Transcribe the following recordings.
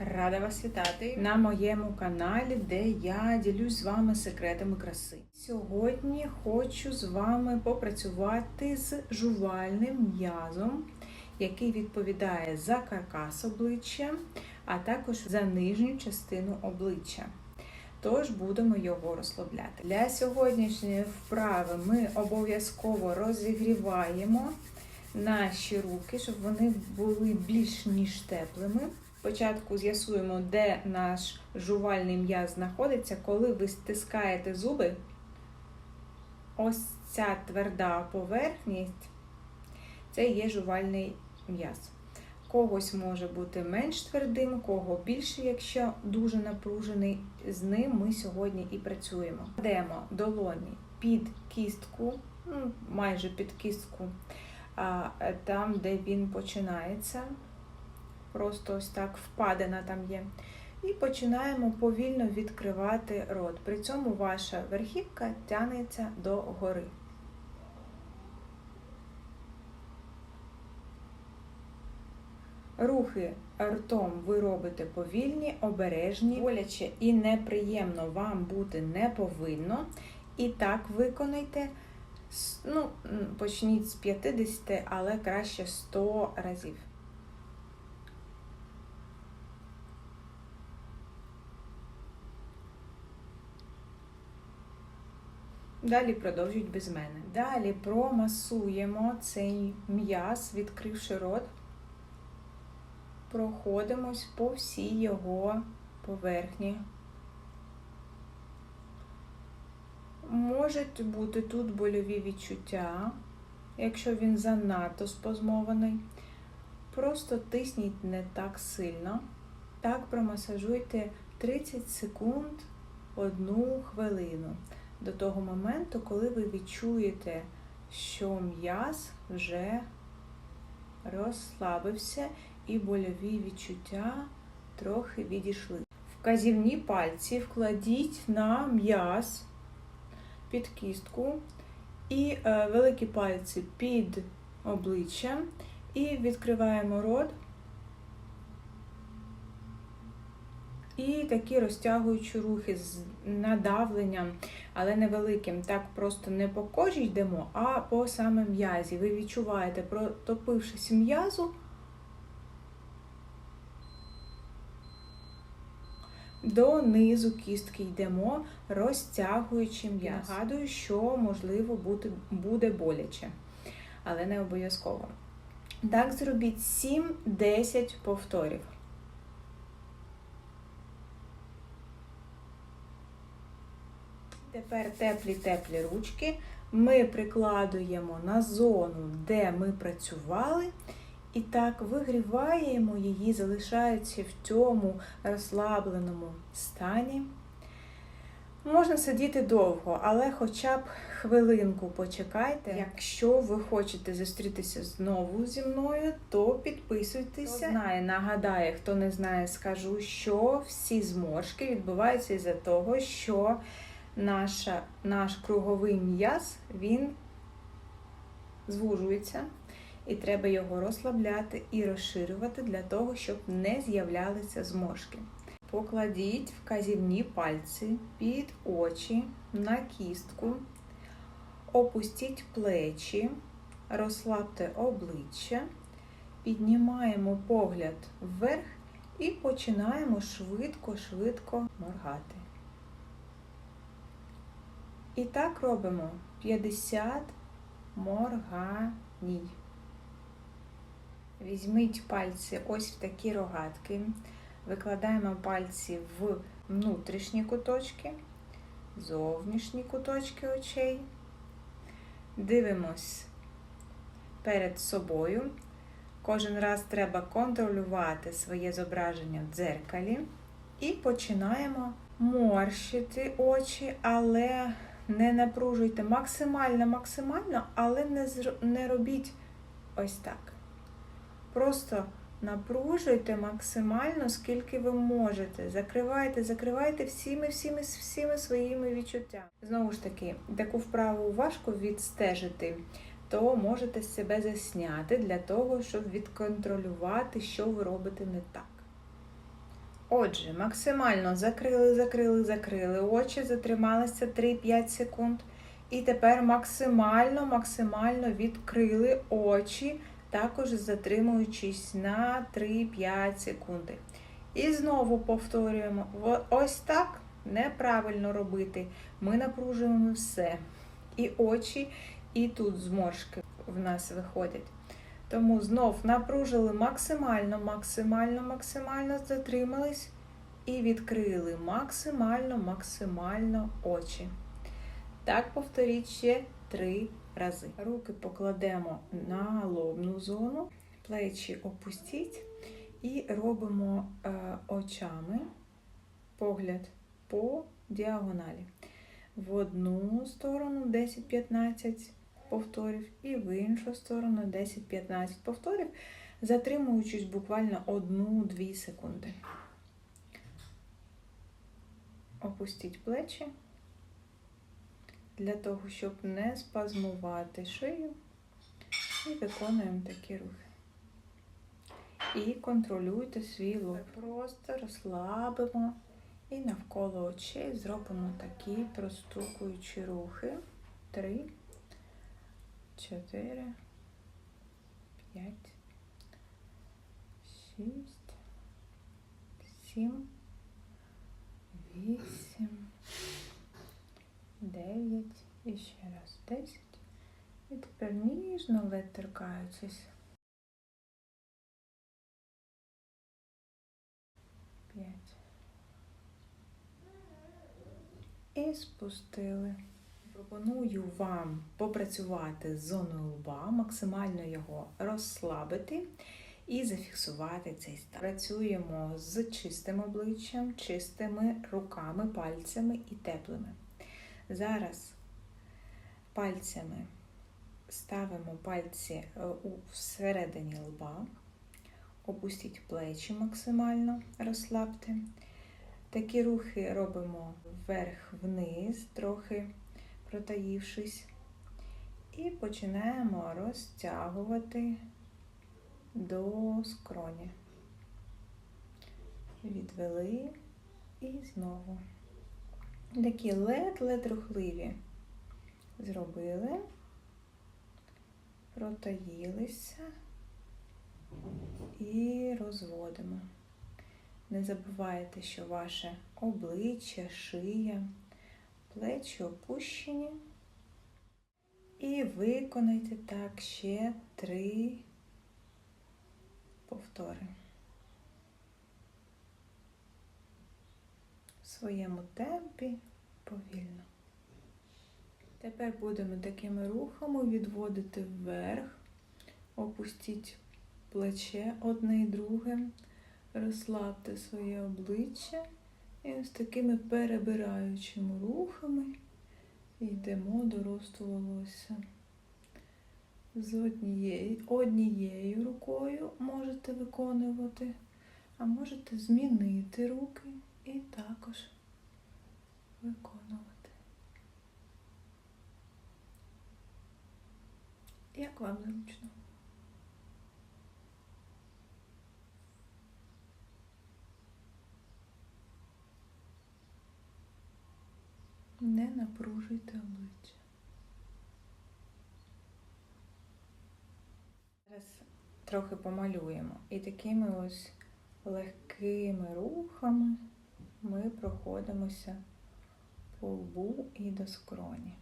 Рада вас вітати на моєму каналі, де я ділюсь з вами секретами краси. Сьогодні хочу з вами попрацювати з жувальним м'язом, який відповідає за каркас обличчя, а також за нижню частину обличчя. Тож будемо його розслабляти. Для сьогоднішньої вправи ми обов'язково розігріваємо наші руки, щоб вони були більш ніж теплими. Спочатку з'ясуємо, де наш жувальний м'яз знаходиться. Коли ви стискаєте зуби, ось ця тверда поверхність це є жувальний м'яз. Когось може бути менш твердим, кого більше, якщо дуже напружений. З ним ми сьогодні і працюємо. Кладемо долоні під кістку, ну, майже під кістку, там, де він починається просто ось так впадина там є. І починаємо повільно відкривати рот. При цьому ваша верхівка тягнеться до гори. Рухи ртом ви робите повільні, обережні, боляче і неприємно вам бути не повинно. І так виконайте, ну, почніть з 50, але краще 100 разів. Далі продовжують без мене. Далі промасуємо цей м'яз, відкривши рот, проходимось по всій його поверхні. Можуть бути тут больові відчуття, якщо він занадто спозмований. Просто тисніть не так сильно. Так промасажуйте 30 секунд одну хвилину до того моменту, коли ви відчуєте, що м'яз вже розслабився і больові відчуття трохи відійшли. Вказівні пальці вкладіть на м'яз під кістку і е, великі пальці під обличчя, і відкриваємо рот. І такі розтягуючі рухи з надавленням, але невеликим. Так просто не по кожі йдемо, а по саме м'язі. Ви відчуваєте, протопившись м'язу, до низу кістки йдемо, розтягуючи м'яз. Нагадую, що, можливо, буде, буде боляче, але не обов'язково. Так, зробіть 7-10 повторів. Тепер теплі-теплі ручки ми прикладуємо на зону, де ми працювали, і так вигріваємо її, залишаючи в цьому розслабленому стані. Можна сидіти довго, але хоча б хвилинку почекайте. Якщо ви хочете зустрітися знову зі мною, то підписуйтеся. Хто знає, нагадає, хто не знає, скажу, що всі зморшки відбуваються із-за того, що наша, наш круговий м'яз, він звужується, і треба його розслабляти і розширювати для того, щоб не з'являлися зморшки. Покладіть вказівні пальці під очі на кістку, опустіть плечі, розслабте обличчя, піднімаємо погляд вверх і починаємо швидко-швидко моргати. І так робимо 50 морганій. Візьміть пальці ось в такі рогатки, викладаємо пальці в внутрішні куточки, зовнішні куточки очей. Дивимось перед собою. Кожен раз треба контролювати своє зображення в дзеркалі. І починаємо морщити очі, але не напружуйте максимально, максимально, але не, не робіть ось так. Просто напружуйте максимально, скільки ви можете. Закривайте, закривайте всіми, всіми, всіми своїми відчуттями. Знову ж таки, таку вправу важко відстежити, то можете себе засняти для того, щоб відконтролювати, що ви робите не так. Отже, максимально закрили, закрили, закрили очі, затрималися 3-5 секунд. І тепер максимально, максимально відкрили очі, також затримуючись на 3-5 секунди. І знову повторюємо: ось так неправильно робити. Ми напружуємо все. І очі, і тут зморшки в нас виходять. Тому знов напружили максимально, максимально, максимально затримались і відкрили максимально, максимально очі. Так повторіть ще три рази. Руки покладемо на лобну зону, плечі опустіть і робимо е, очами погляд по діагоналі. В одну сторону 10-15 повторів і в іншу сторону 10-15 повторів, затримуючись буквально 1-2 секунди. Опустіть плечі для того, щоб не спазмувати шию. І виконуємо такі рухи. І контролюйте свій лоб. Просто розслабимо і навколо очей зробимо такі простукуючі рухи. Три, чотири, п'ять, шість, сім, вісім, дев'ять і ще раз десять. І тепер ніжно ледь торкаючись. П'ять. І спустили. Пропоную вам попрацювати з зоною лба, максимально його розслабити і зафіксувати цей стан. Працюємо з чистим обличчям, чистими руками, пальцями і теплими. Зараз пальцями ставимо пальці е, всередині лба, опустіть плечі максимально, розслабте. Такі рухи робимо вверх-вниз, трохи протаївшись, і починаємо розтягувати до скроні. Відвели і знову. Такі лед-лед рухливі. Зробили, протаїлися і розводимо. Не забувайте, що ваше обличчя, шия, плечі опущені. І виконайте так ще три повтори. В своєму темпі повільно. Тепер будемо такими рухами відводити вверх, опустіть плече одне і друге. Розслабте своє обличчя і ось такими перебираючими рухами йдемо до росту волосся. З однією, однією рукою можете виконувати, а можете змінити руки і також виконувати. Як вам зручно? Не напружуйте обличчя. Зараз трохи помалюємо. І такими ось легкими рухами ми проходимося по лбу і до скроні.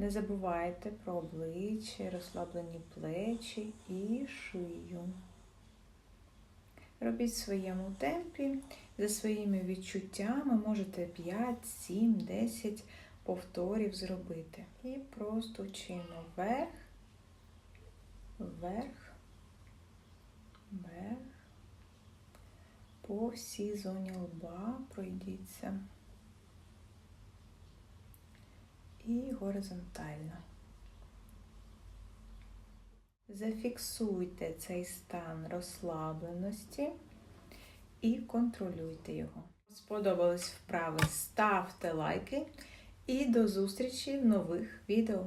Не забувайте про обличчя, розслаблені плечі і шию. Робіть в своєму темпі, за своїми відчуттями можете 5, 7, 10 повторів зробити. І просто вчимо вверх, вверх, вверх. По всій зоні лба пройдіться. І горизонтально. Зафіксуйте цей стан розслабленості і контролюйте його. Сподобались вправи, ставте лайки і до зустрічі в нових відео.